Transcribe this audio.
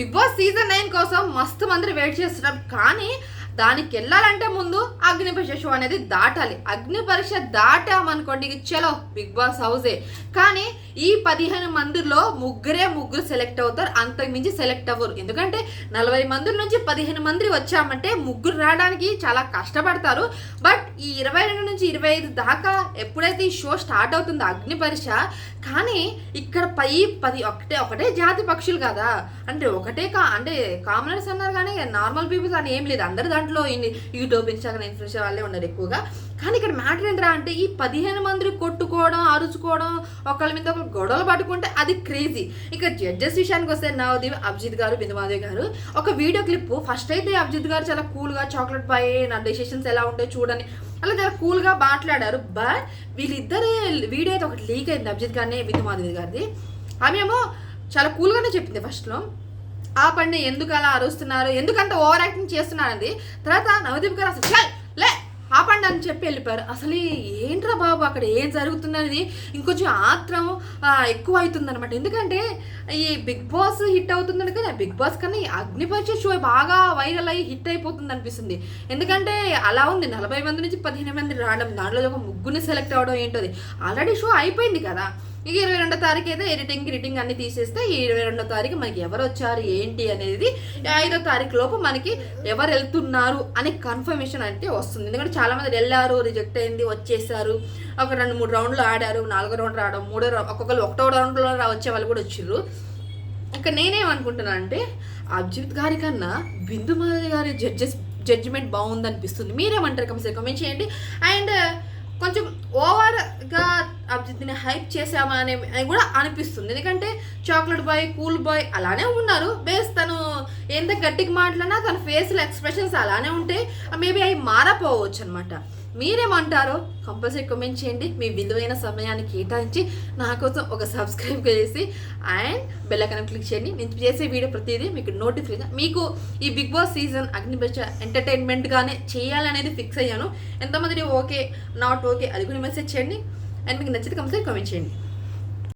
Big boss season nine కోసం మస్తు మంది వెయిట్ చేస్తున్నాం. కానీ దానికి వెళ్ళాలంటే ముందు అగ్ని పరీక్ష షో అనేది దాటాలి. అగ్ని పరీక్ష దాటామనుకోండి చలో బిగ్ బాస్ హౌసే. కానీ ఈ పదిహేను మందిలో ముగ్గురే ముగ్గురు సెలెక్ట్ అవుతారు అంతకు మించి సెలెక్ట్ అవ్వరు. ఎందుకంటే నలభై మంది నుంచి పదిహేను మంది వచ్చామంటే ముగ్గురు రావడానికి చాలా కష్టపడతారు. బట్ ఈ ఇరవై రెండు నుంచి ఇరవై ఐదు దాకా ఎప్పుడైతే ఈ షో స్టార్ట్ అవుతుందో అగ్ని పరీక్ష కానీ ఇక్కడ పై పది ఒకటే ఒకటే జాతి పక్షులు కదా. అంటే ఒకటే కా అంటే కామనర్స్ అన్నారు కానీ నార్మల్ పీపుల్స్ అని ఏం లేదు. అందరు దాంట్లో దాంట్లో యూట్యూబ్ ఇన్స్టాగ్రామ్ ఇన్ఫ్లుయెన్సర్ వాళ్ళే ఉన్నారు ఎక్కువగా. కానీ ఇక్కడ మ్యాటర్ ఏంట్రా అంటే ఈ పదిహేను మంది కొట్టుకోవడం అరుచుకోవడం ఒకళ్ళ మీద ఒకరు గొడవలు పట్టుకుంటే అది క్రేజీ ఇక జడ్జెస్ విషయానికి వస్తే నవదీప్ అభిజిత్ గారు బిందుమాదేవి గారు ఒక వీడియో క్లిప్ ఫస్ట్ అయితే అభిజిత్ గారు చాలా కూల్గా చాక్లెట్ బాయ్ నా డెసిషన్స్ ఎలా ఉంటాయి చూడని అలా చాలా కూల్గా మాట్లాడారు. బట్ వీళ్ళిద్దరే వీడియో అయితే ఒకటి లీక్ అయింది అభిజిత్ గారిని బిందుమాదేవి గారిది. ఆమె ఏమో చాలా కూల్గానే చెప్పింది ఫస్ట్లో ఆపండి ఎందుకు అలా అరుస్తున్నారు? ఎందుకంత ఓవర్ యాక్టింగ్ చేస్తున్నారండి? తర్వాత నవదీప్ గారు అసలు "ఛల్, లే ఆపండి అని చెప్పి వెళ్ళిపోయారు. అసలు ఏంట్రా బాబు అక్కడ ఏం జరుగుతుందనేది? ఇంకొంచెం ఆత్రం ఎక్కువ అవుతుంది అనమాట ఎందుకంటే ఈ బిగ్ బాస్ హిట్ అవుతుందని కదా బిగ్ బాస్ కన్నా ఈ అగ్నిపరీక్ష షో బాగా వైరల్ అయ్యి హిట్ అయిపోతుంది అనిపిస్తుంది. ఎందుకంటే అలా ఉంది నలభై మంది నుంచి పదిహేను మంది రావడం దాంట్లో ఒక ముగ్గురిని సెలెక్ట్ అవ్వడం ఏంటది ఆల్రెడీ షో అయిపోయింది కదా. ఇక ఇరవై రెండో తారీఖు అయితే ఎడిటింగ్ రిటింగ్ అన్ని తీసేస్తే ఈ ఇరవై రెండో తారీఖు మనకి ఎవరు వచ్చారు ఏంటి అనేది ఐదో తారీఖు లోపు మనకి ఎవరు వెళ్తున్నారు అనే కన్ఫర్మేషన్ అంటే వస్తుంది. ఎందుకంటే చాలా మంది వెళ్ళారు రిజెక్ట్ అయింది వచ్చేసారు. ఒక రెండు మూడు రౌండ్లు ఆడారు నాలుగో రౌండ్ రావడం మూడో రౌండ్ ఒక్కొక్కరు ఒకటో రౌండ్లో వచ్చే వాళ్ళు కూడా వచ్చిర్రు. ఇక్కడ నేనేమనుకుంటున్నాను అంటే అభిజిత్ గారి కన్నా బిందు మాధవి గారి జడ్జెస్ జడ్జిమెంట్ బాగుంది అనిపిస్తుంది మీరేమంటారు కమిషన్ కమెంట్ చేయండి. అండ్ కొంచెం ఓవర్గా అభిజిత్ని హైప్ చేసామా అనే అని కూడా అనిపిస్తుంది. ఎందుకంటే చాక్లెట్ బాయ్ కూల్ బాయ్ అలానే ఉన్నారు. బేస్ తను ఎంత గట్టిగా మాట్లాడినా తన ఫేస్లో ఎక్స్ప్రెషన్స్ అలానే ఉంటాయి మేబీ అవి మారపోవచ్చు అనమాట మీరేమంటారో కంపల్సరీ కమెంట్ చేయండి. మీ విలువైన సమయాన్ని కేటాయించి నా కోసం ఒక సబ్స్క్రైబ్ చేసి అండ్ బెల్ క్లిక్ చేయండి. నేను చేసే వీడియో ప్రతిదీ మీకు నోటిఫికేషన్ మీకు ఈ బిగ్ బాస్ సీజన్ అగ్నిపరీక్ష ఎంటర్టైన్మెంట్గానే చేయాలనేది ఫిక్స్ అయ్యాను. ఎంతమంది ఓకే నాట్ ఓకే అది కూడా మెసేజ్ చేయండి. అండ్ మీకు నచ్చితే కంపల్సరీ కామెంట్ చేయండి.